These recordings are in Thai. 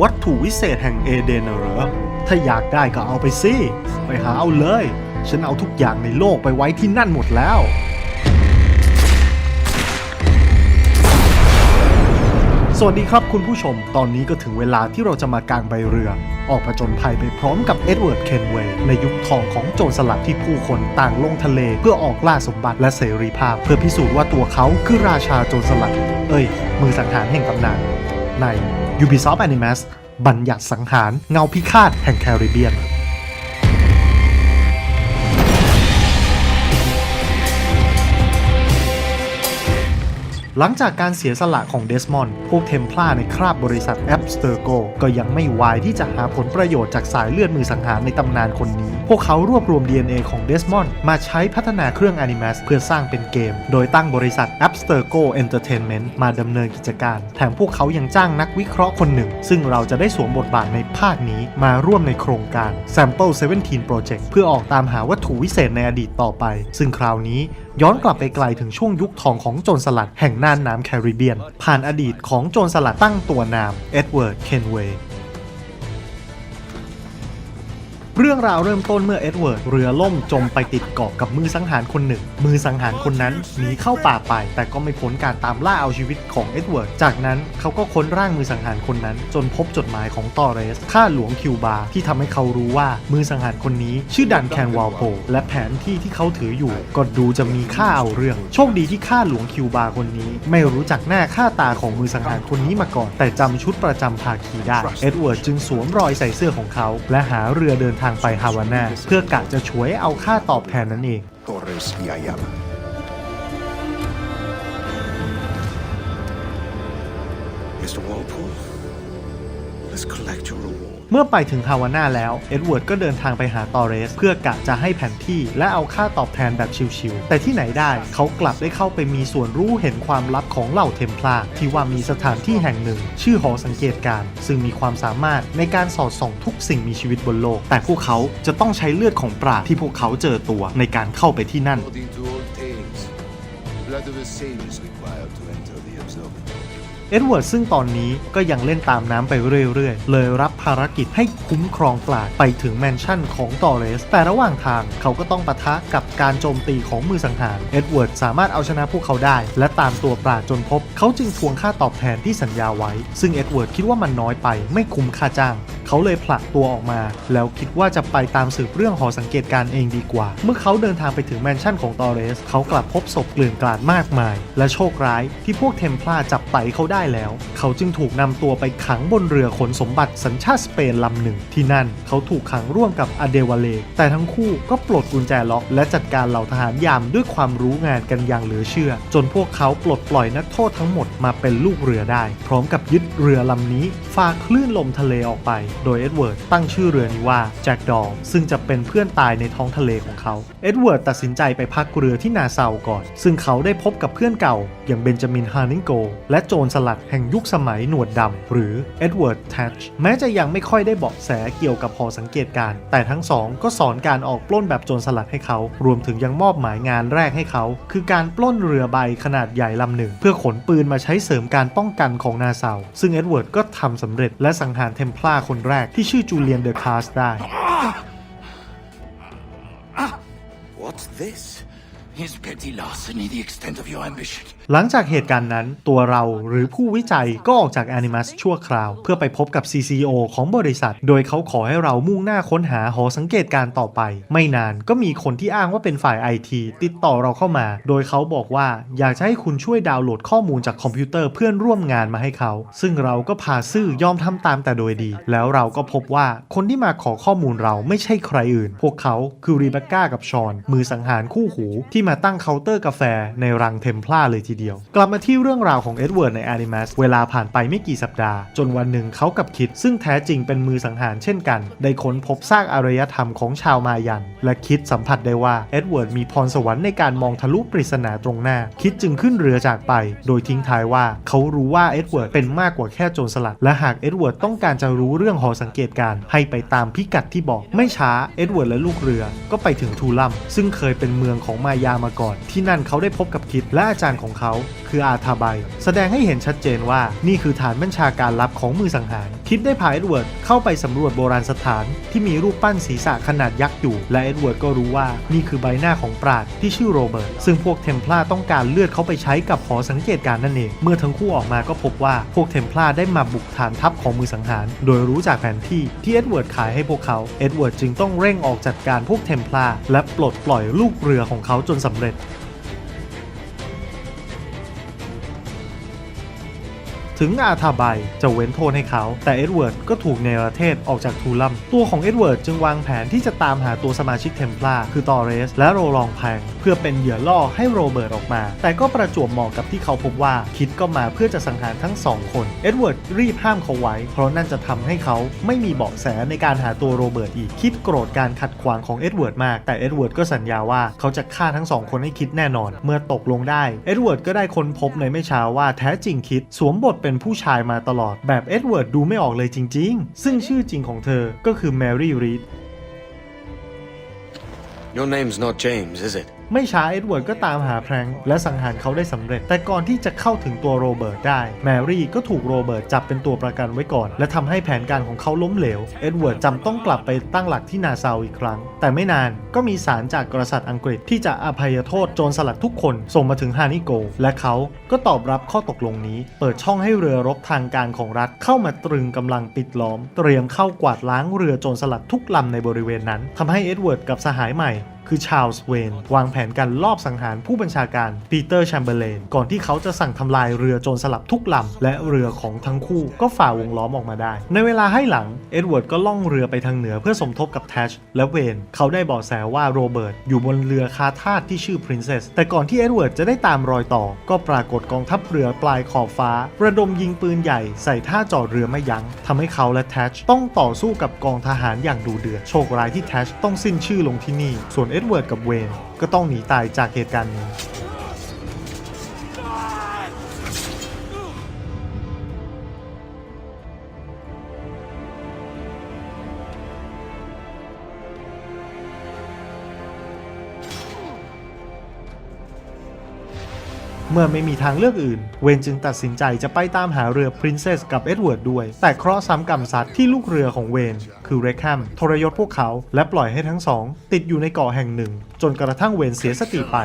วัตถุวิเศษแห่งเอเดนเหรอ ถ้าอยากได้ก็เอาไปสิ ไปหาเอาเลย ฉันเอาทุกอย่างในโลกไปไว้ที่นั่นหมดแล้ว สวัสดีครับคุณผู้ชม ตอนนี้ก็ถึงเวลาที่เราจะมากางใบเรือ ออกผจญภัยไปพร้อมกับเอ็ดเวิร์ด เคนเวย์ในยุคทองของโจรสลัดที่ผู้คนต่างลงทะเลเพื่อออกล่าสมบัติและเสรีภาพ เพื่อพิสูจน์ว่าตัวเขาคือราชาโจรสลัด เอ้ย มือสังหารแห่งตำนาน ใน Ubisoft Animus บัญญัติสังหารเงาพิฆาตแห่งแคริบเบียน หลังจากการเสียสละของเดสมอนด์พวกเทมพลาในคราบบริษัทแอปสเตอร์โกก็ยังไม่วายที่จะหาผลประโยชน์จากสายเลือดมือสังหารในตำนานคนนี้ พวกเขารวบรวม DNA ของเดสมอนด์มาใช้พัฒนาเครื่อง Animas เพื่อสร้างเป็นเกม โดยตั้งบริษัท a p s t e r g o Entertainment มาดำเนินกิจการ แถมพวกเขายังจ้างนักวิเคราะห์คนหนึ่ง ซึ่งเราจะได้สวมบทบาทในภาคนี้มาร่วมในโครงการ Sample 17 Project เพื่อออกตามหาวัตถุวิเศษในอดีตต่อไป ซึ่งคราวนี้ ย้อนกลับไปไกลถึงช่วงยุคทองของโจรสลัดแห่งน่านน้ำแคริบเบียน ผ่านอดีตของโจรสลัดตั้งตัวนามเอ็ดเวิร์ด เคนเวย์ เรื่องราวเริ่มต้นเมื่อเอ็ดเวิร์ดเรือล่มจมไปติดเกาะกับมือสังหารคนหนึ่ง มือสังหารคนนั้นหนีเข้าป่าไป แต่ก็ไม่พ้นการตามล่าเอาชีวิตของเอ็ดเวิร์ดจากนั้นเขาก็ค้นร่างมือสังหารคนนั้น จนพบจดหมายของตอเรสข้าหลวงคิวบาที่ทำให้เขารู้ว่ามือสังหารคนนี้ ชื่อดันแคนวาลโพและแผนที่ที่เขาถืออยู่ ก็ดูจะมีค่าเอาเรื่อง โชคดีที่ข้าหลวงคิวบาคนนี้ ไม่รู้จักหน้าค่าตาของมือสังหารคนนี้มาก่อน แต่จำชุดประจำภาคีได้เอ็ดเวิร์ดจึงสวมรอยใส่เสื้อของเขา และหาเรือเดินทางางไปฮาวานาเพื่อกะจะช่วยเอาค่าตอบแทนนั่นเองมิสเตอร์วอลพูล let's collect your เมื่อไปถึงฮาวาน่าแล้ว เอ็ดเวิร์ดก็เดินทางไปหาตอเรส เพื่อกะจะให้แผนที่และเอาค่าตอบแทนแบบชิวๆ แต่ที่ไหนได้เขากลับได้เข้าไปมีส่วนรู้เห็นความลับของเหล่าเทมพลาร์ที่ว่ามีสถานที่แห่งหนึ่ง ชื่อหอสังเกตการณ์ซึ่งมีความสามารถในการสอดส่องทุกสิ่งมีชีวิตบนโลก แต่พวกเขาจะต้องใช้เลือดของปราที่พวกเขาเจอตัวในการเข้าไปที่นั่น According to old tales, blood of a sage is required to enter the observatory. เอ็ดเวิร์ดซึ่งตอนนี้ก็ยังเล่นตามน้ำไปเรื่อยๆ เลยรับภารกิจให้คุ้มครองปราดไปถึงแมนชั่นของตอเรส แต่ระหว่างทางเขาก็ต้องปะทะกับการโจมตีของมือสังหาร เอ็ดเวิร์ดสามารถเอาชนะพวกเขาได้ และตามตัวปราดจนพบ เขาจึงทวงค่าตอบแทนที่สัญญาไว้ ซึ่งเอ็ดเวิร์ดคิดว่ามันน้อยไปไม่คุ้มค่าจ้าง เขาเลยผลักตัวออกมา แล้วคิดว่าจะไปตามสืบเรื่องหอสังเกตการเองดีกว่า เมื่อเขาเดินทางไปถึงแมนชั่นของตอเรส เขากลับพบศพเกลื่อนกลาดมากมาย และโชคร้ายที่พวกเทมพลาจับไตเขาได้แล้ว เขาจึงถูกนำตัวไปขังบนเรือขนสมบัติสัญชาติสเปนลำหนึ่ง ที่นั่นเขาถูกขังร่วมกับอเดวาเลกแต่ทั้งคู่ก็ปลดกุญแจล็อก และจัดการเหล่าทหารยามด้วยความรู้งานกันอย่างเหลือเชื่อ จนพวกเขาปลดปล่อยนักโทษทั้งหมดมาเป็นลูกเรือได้ พร้อมกับยึดเรือลำนี้ฝากคลื่นลมทะเลออกไปโดยเอ็ดเวิร์ดตั้งชื่อเรือนี้ว่าแจ็คดอลซึ่งจะเป็นเพื่อนตายในท้องทะเลของเขาเอ็ดเวิร์ดตัดสินใจไปพักเรือที่นาซาวก่อน ซึ่งเขาได้พบกับเพื่อนเก่า อย่างเบนจามินฮาร์นิงโก และโจรสลัดแห่งยุคสมัยหนวดดำหรือเอ็ดเวิร์ดแทชแม้จะยังไม่ค่อยได้เบาะแสเกี่ยวกับหอสังเกตการ์แต่ทั้งสองก็สอนการออกปล้นแบบโจรสลัดให้เขา รวมถึงยังมอบหมายงานแรกให้เขา คือการปล้นเรือใบขนาดใหญ่ลำหนึ่ง เพื่อขนปืนมาใช้เสริมการป้องกันของนาซาวซึ่งเอ็ดเวิร์ดก็ทำสำเร็จและสังหารเทมพลาคนแรกที่ชื่อจูเลียนเดอคาสได้ What's this? Is petty larceny the extent of your ambition? หลังจากเหตุการณ์นั้นตัวเราหรือผู้วิจัยก็ออกจาก Animus ชั่วคราว เพื่อไปพบกับ CCO ของบริษัท โดยเขาขอให้เรามุ่งหน้าค้นหาหอสังเกตการณ์ต่อไป ไม่นานก็มีคนที่อ้างว่าเป็นฝ่าย IT ติดต่อเราเข้ามา โดยเขาบอกว่าอยากจะให้คุณช่วยดาวน์โหลดข้อมูลจากคอมพิวเตอร์เพื่อนร่วมงานมาให้เขา ซึ่งเราก็พาซื่อยอมทำตามแต่โดยดี แล้วเราก็พบว่าคนที่มาขอข้อมูลเราไม่ใช่ใครอื่น พวกเขาคือรีเบคก้ากับชอน มือสังหารคู่หู ที่มาตั้งเคาน์เตอร์กาแฟในรังเทมพลาเลยทีเดียว กลับมาที่เรื่องราวของเอ็ดเวิร์ดใน Animus เวลาผ่านไปไม่กี่สัปดาห์ จนวันหนึ่งเขากับคิด ซึ่งแท้จริงเป็นมือสังหารเช่นกัน ได้ค้นพบซากอารยธรรมของชาวมายัน และคิดสัมผัสได้ว่าเอ็ดเวิร์ดมีพรสวรรค์ในการมองทะลุปริศนาตรงหน้า คิดจึงขึ้นเรือจากไป โดยทิ้งท้ายว่าเขารู้ว่าเอ็ดเวิร์ดเป็นมากกว่าแค่โจรสลัด และหากเอ็ดเวิร์ดต้องการจะรู้เรื่องหอสังเกตการให้ไปตามพิกัดที่บอก ไม่ช้าเอ็ดเวิร์ดและลูกเรือ ก็ไปถึงทูลัมซึ่งเคยเป็นเมืองของมายามาก่อน ที่นั่นเขาได้พบกับคิดและอาจารย์ของเขาเขาคืออาธาไบแสดงให้เห็นชัดเจนว่านี่คือฐานบัญชาการลับของมือสังหาร คิดได้พาเอ็ดเวิร์ดเข้าไปสำรวจโบราณสถานที่มีรูปปั้นศีรษะขนาดยักษ์อยู่ และเอ็ดเวิร์ดก็รู้ว่านี่คือใบหน้าของปราดที่ชื่อโรเบิร์ตซึ่งพวกเทมพลาต้องการเลือดเขาไปใช้กับหอสังเกตการณ์นั่นเอง เมื่อทั้งคู่ออกมาก็พบว่าพวกเทมพลาได้มาบุกฐานทัพของมือสังหาร โดยรู้จากแผนที่ที่เอ็ดเวิร์ดขายให้พวกเขาเอ็ดเวิร์ดจึงต้องเร่งออกจัดการพวกเทมพลาและปลดปล่อยลูกเรือของเขาจนสำเร็จ ถึงอาธาไบจะเว้นโทษให้เขา แต่เอ็ดเวิร์ดก็ถูกเนรเทศออกจากทูลัม ตัวของเอ็ดเวิร์ดจึงวางแผนที่จะตามหาตัวสมาชิกเทมพลาคือตอเรส และโรลองแพงเพื่อเป็นเหยื่อล่อให้โรเบิร์ตออกมา แต่ก็ประจวบเหมาะกับที่เขาพบว่าคิดก็มาเพื่อจะสังหารทั้งสองคนเอ็ดเวิร์ดรีบห้ามเขาไว้ เพราะนั่นจะทำให้เขาไม่มีเบาะแสในการหาตัวโรเบิร์ตอีกคิดโกรธการขัดขวางของเอ็ดเวิร์ดมากแต่เอ็ดเวิร์ดก็สัญญาว่าเขาจะฆ่าทั้งสองคนให้คิดแน่นอน เมื่อตกลงได้เอ็ดเวิร์ดก็ได้ค้นพบในไม่ช้าว่าแท้จริงคิดสวมบทเป็น็นผู้ชายมาตลอดแบบเอ็ดเวิร์ดดูไม่ออกเลยจริง ๆ ซึ่งชื่อจริงของเธอก็คือแมรี่รีด Your name's not James, is it? ไม่ช้าเอ็ดเวิร์ดก็ตามหาแพรงและสังหารเขาได้สำเร็จ แต่ก่อนที่จะเข้าถึงตัวโรเบิร์ตได้ แมรี่ก็ถูกโรเบิร์ตจับเป็นตัวประกันไว้ก่อน และทำให้แผนการของเขาล้มเหลว เอ็ดเวิร์ดจำต้องกลับไปตั้งหลักที่นาซาวอีกครั้ง แต่ไม่นานก็มีสารจากกษัตริย์อังกฤษที่จะอภัยโทษโจรสลัดทุกคนส่งมาถึงฮานิโก และเขาก็ตอบรับข้อตกลงนี้ เปิดช่องให้เรือรบทางการของรัฐเข้ามาตรึงกำลังปิดล้อม เตรียมเข้ากวาดล้างเรือโจรสลัดทุกลำในบริเวณนั้นทำให้เอ็ดเวิร์ดกับสหายใหม่ คือชาลส์เวนวางแผนการลอบสังหารผู้บัญชาการปีเตอร์แชมเบอร์เลนก่อนที่เขาจะสั่งทำลายเรือโจรสลัดทุกลำ และเรือของทั้งคู่ก็ฝ่าวงล้อมออกมาได้ ในเวลาให้หลังเอ็ดเวิร์ดก็ล่องเรือไปทางเหนือเพื่อสมทบกับแทชและเวนเขาได้บาะแสว่าโรเบิร์ตอยู่บนเรือคาทาสที่ชื่อ Princess แต่ก่อนที่เอ็ดเวิร์ดจะได้ตามรอยต่อ ก็ปรากฏกองทัพเรือปลายขอบฟ้า ระดมยิงปืนใหญ่ใส่ท่าจอดเรือไม่ยัง้งทำให้เขาและแทชต้องต่อสู้กับกองทหารอย่างดูเดือดโชคร้ายที่แทชต้องสิ้นชื่อลงที่นี่ส่วนเอ็ดเวิร์ดกับเวนก็ต้องหนีตายจากเหตุการณ์นี้ มื่อไม่มีทางเลือกอื่น เวนจึงตัดสินใจจะไปตามหาเรือ Princess กับเอ็ดเวิร์ดด้วย แต่เคราะห์ซ้ำกรรมซัดที่ลูกเรือของเวนคือเรคแฮมทรยศพวกเขาและปล่อยให้ทั้งสอง ติดอยู่ในเกาะแห่งหนึ่ง จนกระทั่งเวนเสียสติไป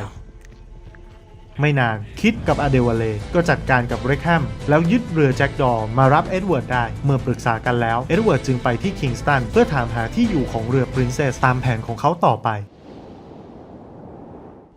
ไม่นานคิดกับอเดวาเลก็จัดการกับเรคแฮมแล้วยึดเรือแจ็คดอรมารับเอ็ดเวิร์ดได้ เมื่อปรึกษากันแล้ว เอ็ดเวิร์ดจึงไปที่คิงสตันเพื่อถามหาที่อยู่ของเรือ Princess ตามแผนของเขาต่อไป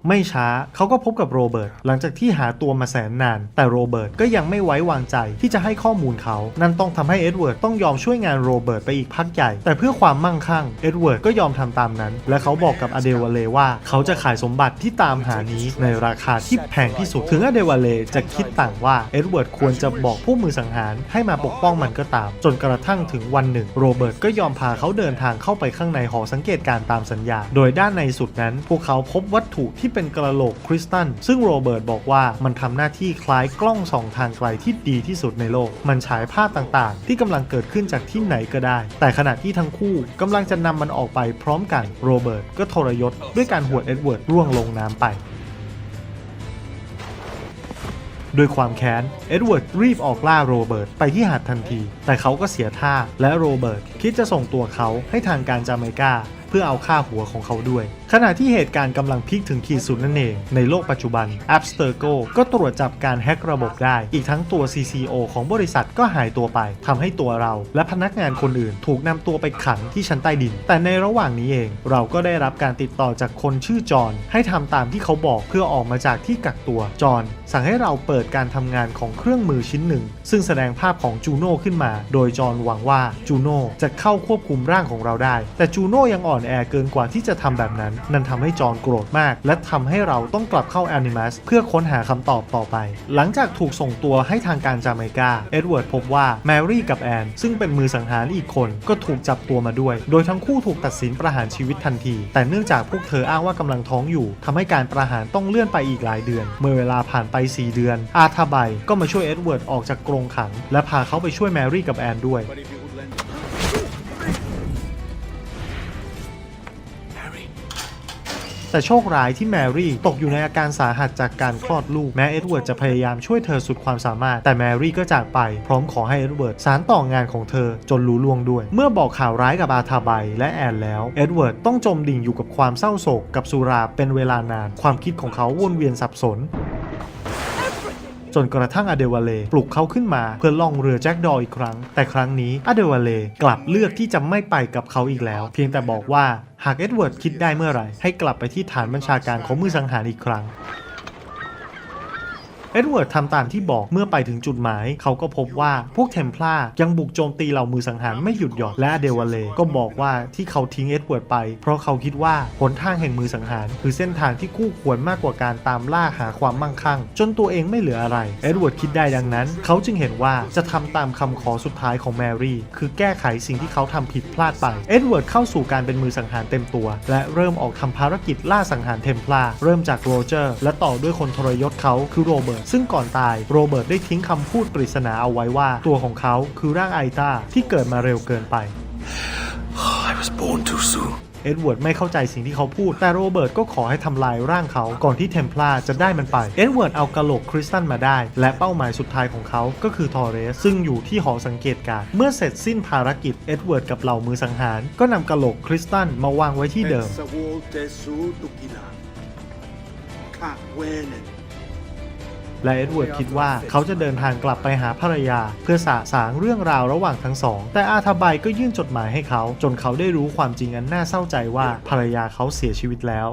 ไม่ช้าเขาก็พบกับโรเบิร์ตหลังจากที่หาตัวมาแสนนาน แต่โรเบิร์ตก็ยังไม่ไว้วางใจที่จะให้ข้อมูลเขา นั่นต้องทำให้เอ็ดเวิร์ดต้องยอมช่วยงานโรเบิร์ตไปอีกพักใหญ่ แต่เพื่อความมั่งคั่งเอ็ดเวิร์ดก็ยอมทำตามนั้น และเขาบอกกับอเดวาเลว่าเขาจะขายสมบัติที่ตามหานี้ในราคาที่แพงที่สุด ถึงอเดวาเลจะคิดต่างว่าเอ็ดเวิร์ดควรจะบอกผู้มือสังหารให้มาปกป้องมันก็ตาม จนกระทั่งถึงวันหนึ่ง โรเบิร์ตก็ยอมพาเขาเดินทางเข้าไปข้างในหอสังเกตการณ์ตามสัญญา โดยด้านในสุดนั้น พวกเขาพบวัตถุที่เป็นกระโหลกคริสตัลซึ่งโรเบิร์ตบอกว่ามันทำหน้าที่คล้ายกล้องส่องทางไกลที่ดีที่สุดในโลก มันฉายภาพต่างๆ ที่กำลังเกิดขึ้นจากที่ไหนก็ได้ แต่ขณะที่ทั้งคู่กำลังจะนำมันออกไปพร้อมกันโรเบิร์ตก็ทรยศด้วยการหวดเอ็ดเวิร์ดร่วงลงน้ำไปด้วยความแค้น เอ็ดเวิร์ดรีบออกล่าโรเบิร์ตไปที่หาดทันที แต่เขาก็เสียท่า และโรเบิร์ตคิดจะส่งตัวเขาให้ทางการจาเมกา เพื่อเอาค่าหัวของเขาด้วยขณะที่เหตุการณ์กำลังพีคถึงขีดสุดนั่นเอง ในโลกปัจจุบัน a p s t e r g o ก็ตรวจจับการแฮกระบบได้ อีกทั้งตัว CCO ของบริษัทก็หายตัวไป ทำให้ตัวเรา และพนักงานคนอื่นถูกนำตัวไปขังที่ชั้นใต้ดิน แต่ในระหว่างนี้เอง เราก็ได้รับการติดต่อจากคนชื่อจอนให้ทำตามที่เขาบอกเพื่อออกมาจากที่กักตัว จอนสั่งให้เราเปิดการทำงานของเครื่องมือชิ้นหนึ่ง ซึ่งแสดงภาพของจูโน่ขึ้นมา โดยจอนหวังว่าจูโน่จะเข้าควบคุมร่างของเราได้ แต่จูโน่ยังอ่อนแอเกินกว่าที่จะทำแบบนั้นนั่นทำให้จอห์นโกรธมาก และทำให้เราต้องกลับเข้าแอนิมัสเพื่อค้นหาคำตอบต่อไป หลังจากถูกส่งตัวให้ทางการจาเมกา เอ็ดเวิร์ดพบว่าแมรี่กับแอน ซึ่งเป็นมือสังหารอีกคนก็ถูกจับตัวมาด้วย โดยทั้งคู่ถูกตัดสินประหารชีวิตทันที แต่เนื่องจากพวกเธออ้างว่ากำลังท้องอยู่ทำให้การประหารต้องเลื่อนไปอีกหลายเดือน เมื่อเวลาผ่านไป 4 เดือน อาธาไบก็มาช่วยเอ็ดเวิร์ดออกจากกรงขัง และพาเขาไปช่วยแมรี่กับแอนด้วย แต่โชคร้ายที่แมรี่ตกอยู่ในอาการสาหัสจากการคลอดลูกแม้เอ็ดเวิร์ดจะพยายามช่วยเธอสุดความสามารถ แต่แมรี่ก็จากไป พร้อมขอให้เอ็ดเวิร์ดสารต่องานของเธอจนรู้ล่วงด้วย เมื่อบอกข่าวร้ายกับอาธาไบและแอนแล้วเอ็ดเวิร์ดต้องจมดิ่งอยู่กับความเศร้าโศกกับสุราเป็นเวลานาน ความคิดของเขาวนเวียนสับสน จนกระทั่งอเดวาเลปลุกเขาขึ้นมาเพื่อล่องเรือแจ็คดออีกครั้ง แต่ครั้งนี้อเดวาเลกลับเลือกที่จะไม่ไปกับเขาอีกแล้ว เพียงแต่บอกว่าหากเอ็ดเวิร์ดคิดได้เมื่อไหร่ให้กลับไปที่ฐานบัญชาการของมือสังหารอีกครั้ง เอ็ดเวิร์ดทำตามที่บอกเมื่อไปถึงจุดหมาย เขาก็พบว่าพวกเทมพลาร์ยังบุกโจมตีเหล่ามือสังหารไม่หยุดหย่อนและเดวาเลก็บอกว่าที่เขาทิ้งเอ็ดเวิร์ดไป เพราะเขาคิดว่าหนทางแห่งมือสังหาร คือเส้นทางที่คู่ควรมากกว่าการตามล่าหาความมั่งคั่ง จนตัวเองไม่เหลืออะไรเอ็ดเวิร์ดคิดได้ดังนั้น เขาจึงเห็นว่าจะทำตามคำขอสุดท้ายของแมรี่คือแก้ไขสิ่งที่เขาทำผิดพลาดไปเอ็ดเวิร์ดเข้าสู่การเป็นมือสังหารเต็มตัว และเริ่มออกทำภารกิจล่าสังหารเทมพลาร์เริ่มจากโรเจอร์และต่อด้วยคนทรยศเขาคือโรเบิร์ตซึ่งก่อนตายโรเบิร์ตได้ทิ้งคำพูดปริศนาเอาไว้ว่า ตัวของเขาคือร่างไอตาที่เกิดมาเร็วเกินไป I was born too soon. เอ็ดเวิร์ดไม่เข้าใจสิ่งที่เขาพูด แต่โรเบิร์ตก็ขอให้ทำลายร่างเขาก่อนที่เทมพลาร์จะได้มันไป เอ็ดเวิร์ดเอากระโหลกคริสตัลมาได้ และเป้าหมายสุดท้ายของเขาก็คือทอร์เรส ซึ่งอยู่ที่หอสังเกตการณ์เมื่อเสร็จสิ้นภารกิจ เอ็ดเวิร์ดกับเหล่ามือสังหาร ก็นำกระโหลกคริสตัลมาวางไว้ที่เดิม และเอ็ดเวิร์ดคิดว่าเขาจะเดินทางกลับไปหาภรรยา เพื่อสะสางเรื่องราวระหว่างทั้งสอง แต่อาธาบายก็ยื่นจดหมายให้เขา จนเขาได้รู้ความจริงอันน่าเศร้าใจว่าภรรยาเขาเสียชีวิตแล้ว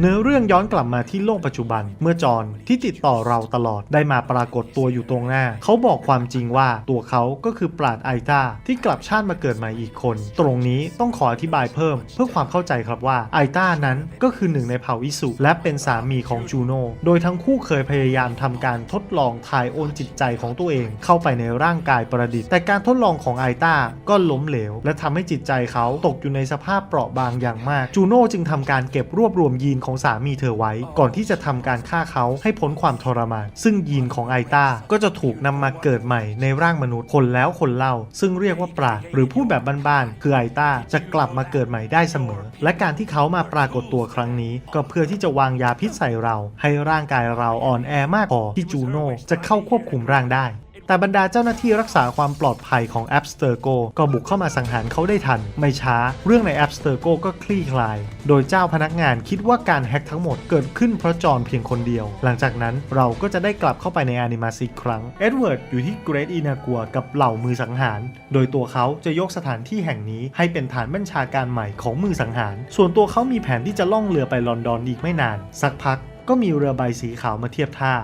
เนื้อเรื่องย้อนกลับมาที่โลกปัจจุบัน เมื่อจอนที่ติดต่อเราตลอดได้มาปรากฏตัวอยู่ตรงหน้า เขาบอกความจริงว่าตัวเขาก็คือปราดไอตาที่กลับชาติมาเกิดใหม่อีกคน ตรงนี้ต้องขออธิบายเพิ่ม เพื่อความเข้าใจครับว่าไอตานั้นก็คือหนึ่งในเผ่าอิสุและเป็นสามีของจูโน่โดยทั้งคู่เคยพยายามทำการทดลองถ่ายโอนจิตใจของตัวเอง เข้าไปในร่างกายประดิษฐ์ แต่การทดลองของไอตาก็ล้มเหลว และทำให้จิตใจเขาตกอยู่ในสภาพเปราะบางอย่างมากจูโน่จึงทำการเก็บรวบรวมยีนของสามีเธอไว้ ก่อนที่จะทำการฆ่าเขาให้พ้นความทรมาน ซึ่งยีนของไอตาก็จะถูกนำมาเกิดใหม่ในร่างมนุษย์คนแล้วคนเล่า ซึ่งเรียกว่าปราดหรือพูดแบบบ้านๆคือไอตาจะกลับมาเกิดใหม่ได้เสมอ และการที่เขามาปรากฏตัวครั้งนี้ ก็เพื่อที่จะวางยาพิษใส่เรา ให้ร่างกายเราอ่อนแอมากพอที่จูโน่จะเข้าควบคุมร่างได้ แต่บรรดาเจ้าหน้าที่รักษาความปลอดภัยของแอปสเตอร์โกก็บุกเข้ามาสังหารเขาได้ทัน ไม่ช้า เรื่องในแอปสเตอร์โกก็คลี่คลาย โดยเจ้าพนักงานคิดว่าการแฮ็กทั้งหมดเกิดขึ้นเพราะจอห์นเพียงคนเดียว หลังจากนั้นเราก็จะได้กลับเข้าไปในอนิมาซีครั้ง เอ็ดเวิร์ดอยู่ที่เกรทอีนากัวกับเหล่ามือสังหาร โดยตัวเขาจะยกสถานที่แห่งนี้ให้เป็นฐานบัญชาการใหม่ของมือสังหาร ส่วนตัวเขามีแผนที่จะล่องเรือไปลอนดอนอีกไม่นาน สักพักก็มีเรือใบสีขาวมาเทียบท่า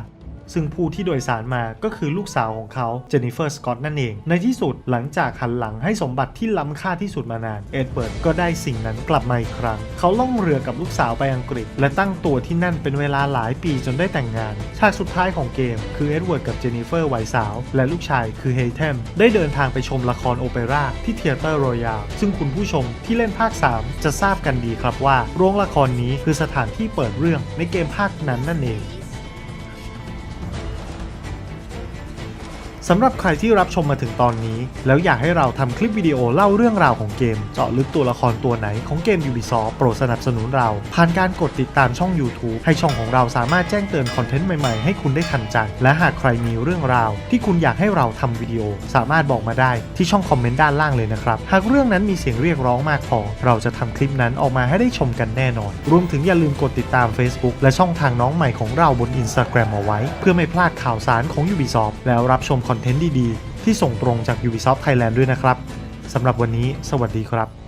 ซึ่งผู้ที่โดยสารมาก็คือลูกสาวของเขาเจนนิเฟอร์สกอตนั่นเอง ในที่สุดหลังจากหันหลังให้สมบัติที่ล้ำค่าที่สุดมานาน เอ็ดเบิร์ดก็ได้สิ่งนั้นกลับมาอีกครั้ง เขาล่องเรือกับลูกสาวไปอังกฤษ และตั้งตัวที่นั่นเป็นเวลาหลายปีจนได้แต่งงาน ฉากสุดท้ายของเกม คือเอ็ดเวิร์ดกับเจนนิเฟอร์วัยสาว และลูกชายคือเฮเทมได้เดินทางไปชมละครโอเปร่าที่เทเตอร์รอยัลซึ่งคุณผู้ชมที่เล่นภาค 3 จะทราบกันดีครับว่า โรงละครนี้คือสถานที่เปิดเรื่องในเกมภาคนั้นนั่นเอง สำหรับใครที่รับชมมาถึงตอนนี้ แล้วอยากให้เราทำคลิปวิดีโอเล่าเรื่องราวของเกม เจาะลึกตัวละครตัวไหนของเกม Ubisoft โปรดสนับสนุนเรา ผ่านการกดติดตามช่อง YouTube ให้ช่องของเราสามารถแจ้งเตือนคอนเทนต์ใหม่ๆ ให้คุณได้ทันใจ และหากใครมีเรื่องราว ที่คุณอยากให้เราทำวิดีโอ สามารถบอกมาได้ที่ช่องคอมเมนต์ด้านล่างเลยนะครับ หากเรื่องนั้นมีเสียงเรียกร้องมากพอ เราจะทำคลิปนั้นออกมาให้ได้ชมกันแน่นอน รวมถึงอย่าลืมกดติดตาม Facebook และช่องทางน้องใหม่ของเราบน Instagram เอาไว้ เพื่อไม่พลาดข่าวสารของ Ubisoft แล้วรับชมคอนอนเทนต์ดีๆ ที่ส่งตรงจาก Ubisoft Thailand ด้วยนะครับสำหรับวันนี้ สวัสดีครับ